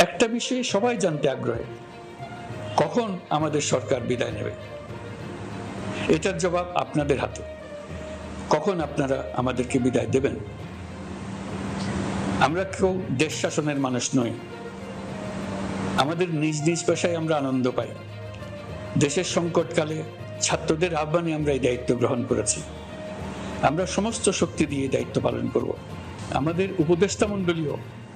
একটা বিষয়ে সবাই জানতে আগ্রহী। কখন আমাদের সরকার বিদায় নেবে? এটার জবাব আপনাদের হাতে। কখন আপনারা আমাদেরকে বিদায় দেবেন? আমরা কেউ দেশ শাসনের মানুষ নই। আমাদের নিজ নিজ পেশায় আমরা আনন্দ পাই। দেশের সংকটকালে ছাত্রদের আহ্বানে আমরা এই দায়িত্ব গ্রহণ করেছি। আমরা সমস্ত শক্তি দিয়ে দায়িত্ব পালন করব। আমাদের উপদেষ্টা মণ্ডলীও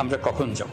আমরা কখন যাব?